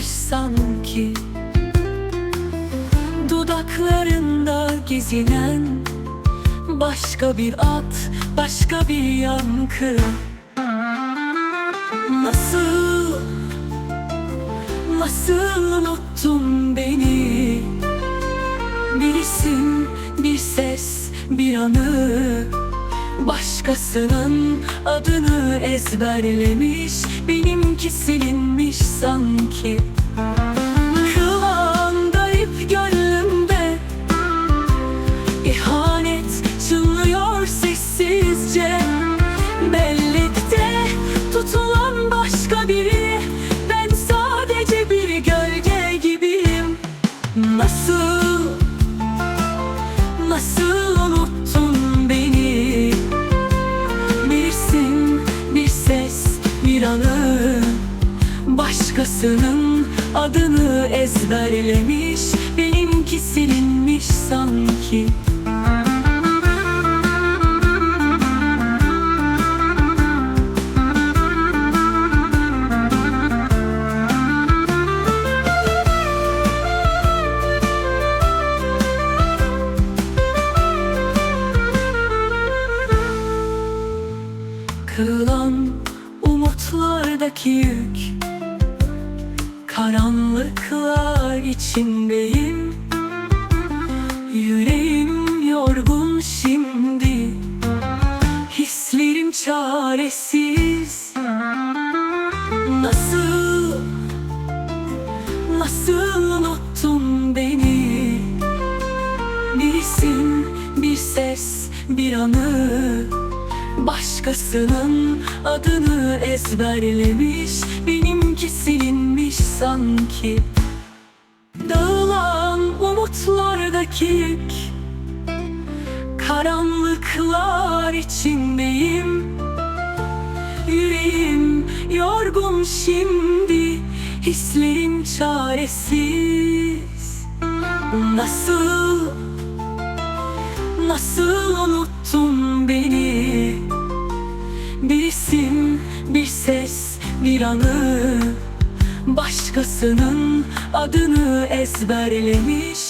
bitmiş sanki. Dudaklarında gezinen Başka bir at, başka bir yankı. Nasıl, nasıl unuttun beni? Bir isim, bir ses, bir anı. Başkasının adını ezberlemiş Benimki silinmiş sanki bir anı Başkasının adını ezberlemiş Benimki silinmiş sanki. Kırılan umutlardaki yük Karanlıklar içindeyim. Yüreğim yorgun şimdi Hislerim çaresiz. Nasıl, nasıl unuttun beni? Bir isim, bir ses, bir anı Başkasının adını ezberlemiş Benimki silinmiş sanki. Dağılan umutlardaki yük Karanlıklar içindeyim. Yüreğim yorgun şimdi Hislerim çaresiz. Nasıl Nasıl unuttun beni? Bir isim, bir ses, bir anı. Başkasının adını ezberlemiş